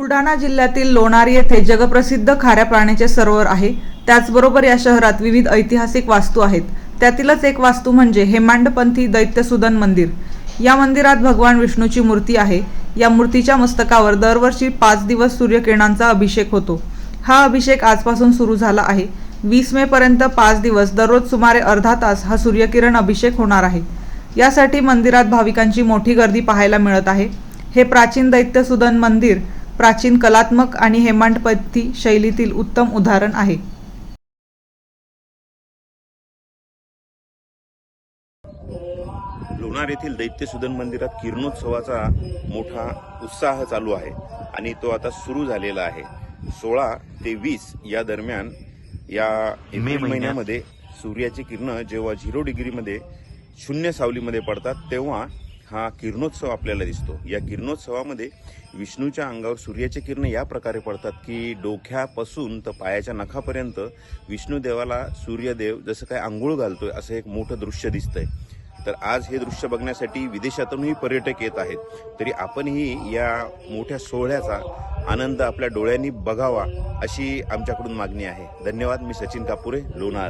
बुलढाणा जिल्ह्यातील लोणार येथे जगप्रसिद्ध खाऱ्या प्राण्याचे सरोवर आहे. त्याचबरोबर या शहरात विविध ऐतिहासिक वास्तू आहेत. त्यातीलच एक वास्तू म्हणजे हेमांडपंथी दैत्यसुदन मंदिर. या मंदिरात भगवान विष्णूची मूर्ती आहे. या मूर्तीच्या मस्तकावर दरवर्षी पाच दिवस सूर्यकिरणांचा अभिषेक होतो. हा अभिषेक आजपासून सुरू झाला आहे. वीस मे पर्यंत पाच दिवस दररोज सुमारे अर्धा तास हा सूर्यकिरण अभिषेक होणार आहे. यासाठी मंदिरात भाविकांची मोठी गर्दी पाहायला मिळत आहे. हे प्राचीन दैत्यसुदन मंदिर प्राचीन कलात्मक आणि हेमांडपंथी शैलीतील उत्तम उदाहरण आहे लोणार येथील दैत्य सुदन मंदिरात किरणोत्सवाचा मोठा उत्साह चालू आहे आणि तो आता सुरू झालेला आहे सोळा ते वीस या दरम्यान या महिन्यात. महिन्यामध्ये सूर्याची किरणं जेव्हा झिरो डिग्रीमध्ये शून्य सावलीमध्ये पडतात तेव्हा हा किरणोत्सव आपल्याला दिसतो. या किरणोत्सवामध्ये विष्णूच्या अंगावर सूर्याचे किरण या प्रकारे पडतात की डोक्यापासून तर पायाच्या नखापर्यंत विष्णूदेवाला सूर्यदेव जसं काय आंघोळ घालतोय असं एक मोठं दृश्य दिसतंय. तर आज हे दृश्य बघण्यासाठी विदेशातूनही पर्यटक येत आहेत. तरी आपणही या मोठ्या सोहळ्याचा आनंद आपल्या डोळ्यांनी बघावा अशी आमच्याकडून मागणी आहे. धन्यवाद मी सचिन कापुरे लोणार.